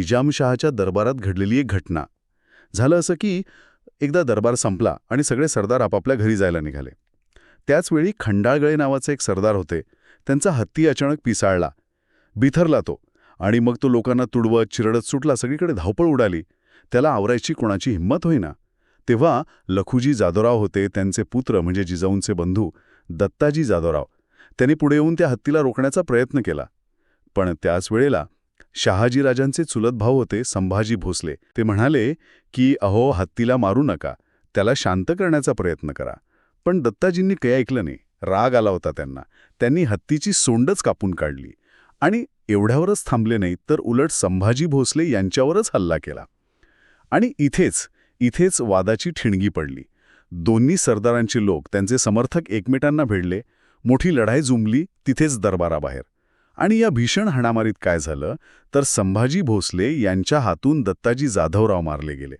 निजामशहाच्या दरबारात घडलेली एक घटना. झालं असं की एकदा दरबार संपला आणि सगळे सरदार आपापल्या घरी जायला निघाले. त्याचवेळी खंडाळगळे नावाचे एक सरदार होते. त्यांचा हत्ती अचानक पिसाळला. बिथरला तो आणि मग तो लोकांना तुडवत चिरडत सुटला सगळीकडे धावपळ उडाली. त्याला आवरायची कोणाची हिंमत होईना. तेव्हा लखुजी जाधवराव होते त्यांचे पुत्र म्हणजे जिजाऊंचे बंधू दत्ताजी जाधवराव. त्यांनी पुढे येऊन त्या हत्तीला रोखण्याचा प्रयत्न केला. पण त्याच वेळेला शहाजीराजांचे चुलत भाऊ होते संभाजी भोसले. ते म्हणाले की अहो हत्तीला मारू नका. त्याला शांत करण्याचा प्रयत्न करा. पण दत्ताजींनी काही ऐकलं नाही. राग आला होता त्यांना. त्यांनी हत्तीची सोंडच कापून काढली. आणि एवढ्यावरच थांबले नाही तर उलट संभाजी भोसले यांच्यावरच हल्ला केला. आणि इथेच इथेच वादाची ठिणगी पडली. दोन्ही सरदारांचे लोक त्यांचे समर्थक एकमेकांना भिडले. मोठी लढाई जुंबली तिथेच दरबाराबाहेर. आणि या भीषण हाणामारीत काय झालं? तर संभाजी भोसले यांच्या हातून दत्ताजी जाधवराव मारले गेले.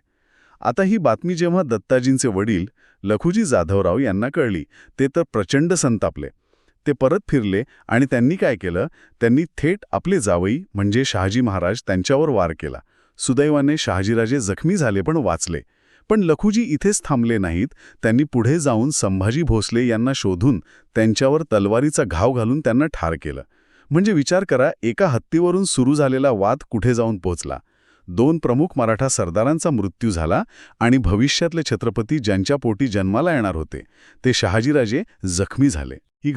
आता ही बातमी जेव्हा दत्ताजींचे वडील लखुजी जाधवराव यांना कळली ते तर प्रचंड संतापले. ते परत फिरले आणि त्यांनी काय केलं? त्यांनी थेट आपले जावई म्हणजे शहाजी महाराज त्यांच्यावर वार केला. सुदैवाने शहाजीराजे जखमी झाले पण वाचले. पण लखुजी इथेच थांबले नाहीत. त्यांनी पुढे जाऊन संभाजी भोसले यांना शोधून त्यांच्यावर तलवारीचा घाव घालून त्यांना ठार केलं. म्हणजे विचार करा एका हत्तीवरून सुरू झालेला वाद कुठे जाऊन पोचला? दोन प्रमुख मराठा सरदारांचा मृत्यू झाला आणि भविष्यातले छत्रपती ज्यांच्या पोटी जन्माला येणार होते ते शहाजीराजे जखमी झाले.